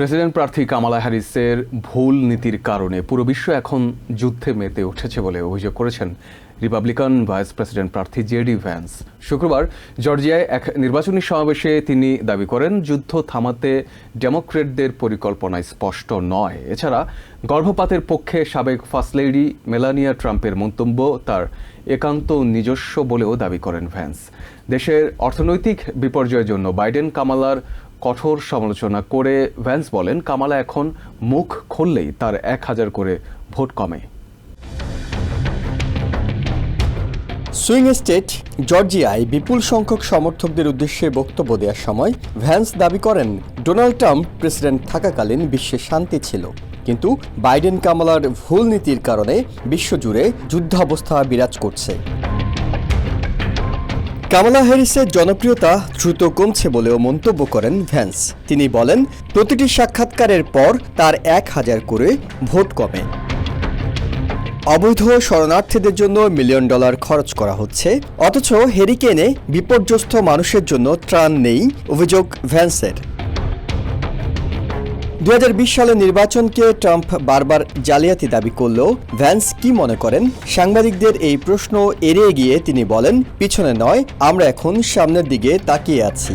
President প্রার্থী কামালা হ্যারিসের ভুল নীতির কারণে পুরো বিশ্ব এখন যুদ্ধে মেতে উঠেছে বলে অভিযোগ করেছেন রিপাবলিকান ভাইস প্রেসিডেন্ট প্রার্থী জেডি ভ্যান্স। শুক্রবার জর্জিয়ায় এক নির্বাচনী সমাবেশে তিনি দাবি করেন, যুদ্ধ থামাতে ডেমোক্রেটদের পরিকল্পনা স্পষ্ট নয়। এছাড়া গর্ভপাতের পক্ষে সাবেক ফার্স্ট লেডি মেলানিয়া ট্রাম্পের মন্তব্য তার একান্ত নিজস্ব বলেও দাবি করেন ভ্যান্স। দেশের অর্থনৈতিক বিপর্যয়ের জন্য বাইডেন কামালার কঠোর সমালোচনা করে ভ্যান্স বলেন, কামালা এখন মুখ খুললেই তার এক হাজার করে ভোট কমে। সুইং স্টেট, জর্জিয়ায় বিপুল সংখ্যক সমর্থকদের উদ্দেশ্যে বক্তব্য দেওয়ার সময় ভ্যান্স দাবি করেন, ডোনাল্ড ট্রাম্প প্রেসিডেন্ট থাকাকালীন বিশ্বে শান্তি ছিল। কিন্তু বাইডেন কামালার ভুল নীতির কারণে বিশ্বজুড়ে যুদ্ধাবস্থা বিরাজ করছে। কামালা হ্যারিসের জনপ্রিয়তা দ্রুত কমছে বলেও মন্তব্য করেন ভ্যান্স। তিনি বলেন, প্রতিটি সাক্ষাৎকারের পর তার এক হাজার করে ভোট কমে। অবৈধ শরণার্থীদের জন্য মিলিয়ন ডলার খরচ করা হচ্ছে। অথচ হেরিকেনে বিপর্যস্ত মানুষের জন্য ত্রাণ নেই, অভিযোগ ভ্যান্সের। দু সালের নির্বাচনকে ট্রাম্প বারবার জালিয়াতি দাবি করলেও ভ্যান্স কি মনে করেন? সাংবাদিকদের এই প্রশ্ন এড়িয়ে গিয়ে তিনি বলেন, পিছনে নয়, আমরা এখন সামনের দিকে তাকিয়ে আছি।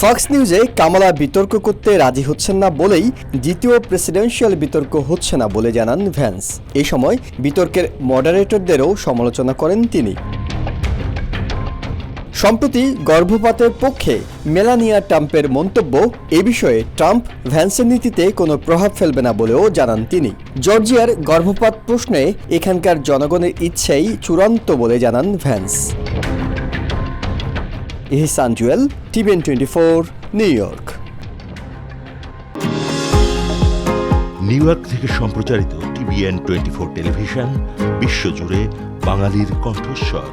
ফক্স নিউজে কামালা বিতর্ক করতে রাজি হচ্ছেন না বলেই দ্বিতীয় প্রেসিডেন্সিয়াল বিতর্ক হচ্ছে না বলে জানান ভ্যান্স। এই সময় বিতর্কের মডারেটরদেরও সমালোচনা করেন তিনি। সম্প্রতি গর্ভপাতের পক্ষে মেলানিয়া ট্রাম্পের মন্তব্য, এ বিষয়ে ট্রাম্প ভ্যান্সের নীতিতে কোনো প্রভাব ফেলবে না বলেও জানান তিনি। জর্জিয়ার গর্ভপাত প্রশ্নে এখানকার জনগণের ইচ্ছেই চূড়ান্ত বলে জানান Vance. Ihsan Jewel, TVN twenty four New York. New York থেকে সম্প্রচারিত টিভিএন টোয়েন্টি ফোর টেলিভিশন, বিশ্বজুড়ে বাঙালির কণ্ঠস্বর।